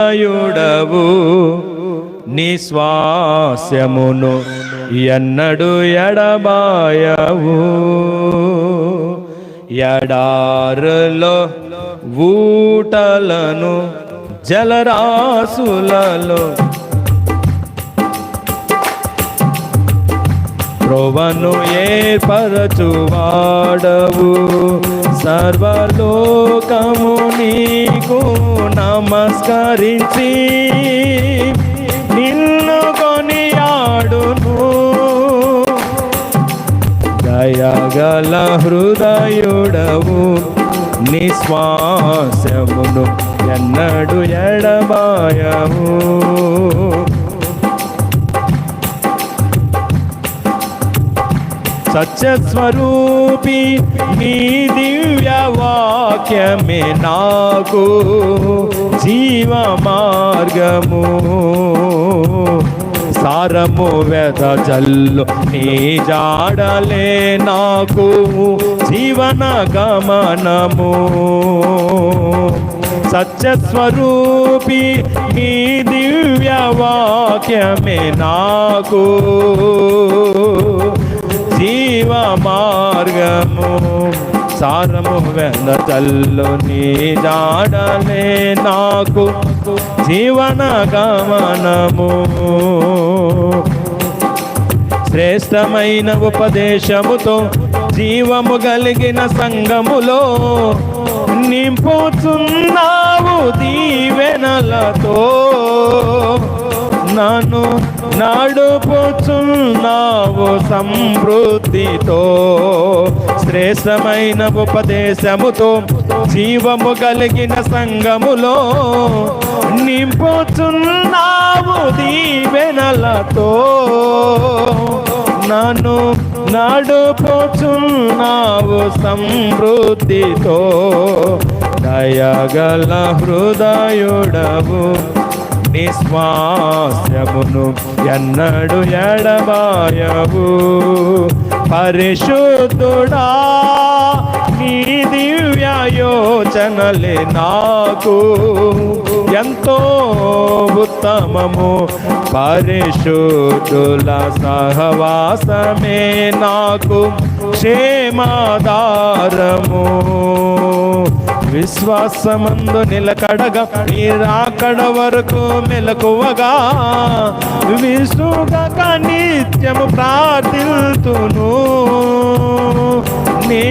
యుడవు నిశ్వాస్యమును ఎన్నడు ఎడబాయవు. ఎడారులో ఊటలను జలరాసులలో త్రోవను ఏర్పరచువాడవు. సర్వలోకము నీకు నమస్కరించి నిన్ను కొనియాడును. దయగల హృదయుడవు నిశ్వాసమును ఎన్నడు ఎడబాయము సత్యస్వరూపి మీ దివ్య వాక్యమే నాకు జీవ మార్గము సారము వెద చల్లు నీ జాడలే నాకు జీవన గమనము. సత్యస్వరూపి నీ దివ్య వాక్యమే నాకు జీవ మార్గము సారము వెన్న తల్లు నీ జాడలే నాకు జీవన గమనము. శ్రేష్టమైన ఉపదేశముతో జీవము కలిగిన సంగములో నింపుతున్నావు దీవెనలతో. నడుపుచున్నావు సమృద్ధితో శ్రేష్టమైన ఉపదేశముతో జీవము కలిగిన సంగములో నింపుచున్నావు దీవెనలతో. నన్ను నడుపుచున్నావు సమృద్ధితో దయగల హృదయుడవు నిశ్వాసమును ఎన్నడు ఎడబాయవు. పరిశుద్ధుడా నీ దివ్యయోచనలే నాకు. ఎంతో ఉత్తమము పరిశుద్ధుల సహవాసమే నాకు. క్షేమాదారము విశ్వాసమందు నిలకడగా నీరాకడ వరకు మెలకువగా విసుగక నిత్యము ప్రార్థిల్తును. నీ